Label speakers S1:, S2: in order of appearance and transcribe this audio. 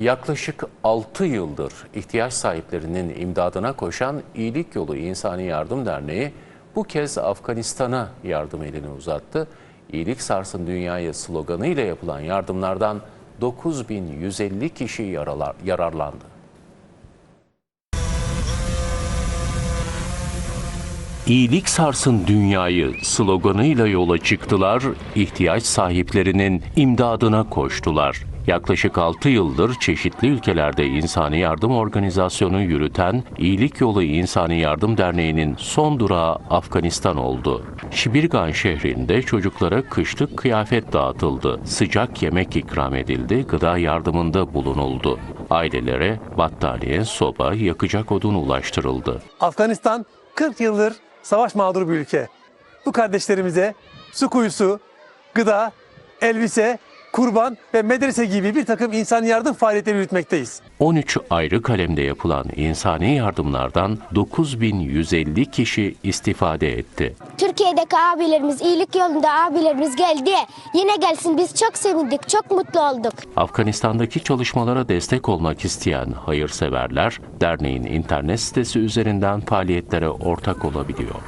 S1: Yaklaşık 6 yıldır ihtiyaç sahiplerinin imdadına koşan İyilik Yolu İnsani Yardım Derneği bu kez Afganistan'a yardım elini uzattı. İyilik sarsın dünyayı sloganı ile yapılan yardımlardan 9150 kişi yararlandı. İyilik sarsın dünyayı sloganıyla yola çıktılar, ihtiyaç sahiplerinin imdadına koştular. Yaklaşık 6 yıldır çeşitli ülkelerde insani yardım organizasyonu yürüten İyilik Yolu İnsani Yardım Derneği'nin son durağı Afganistan oldu. Şibirgan şehrinde çocuklara kışlık kıyafet dağıtıldı, sıcak yemek ikram edildi, gıda yardımında bulunuldu. Ailelere battaniye, soba, yakacak odun ulaştırıldı.
S2: Afganistan 40 yıldır savaş mağduru bir ülke. Bu kardeşlerimize su kuyusu, gıda, elbise, kurban ve medrese gibi bir takım insani yardım faaliyetleri yürütmekteyiz.
S1: 13 ayrı kalemde yapılan insani yardımlardan 9150 kişi istifade etti.
S3: Türkiye'deki abilerimiz, iyilik yolunda abilerimiz geldi. Yine gelsin biz çok sevindik, çok mutlu olduk.
S1: Afganistan'daki çalışmalara destek olmak isteyen hayırseverler derneğin internet sitesi üzerinden faaliyetlere ortak olabiliyor.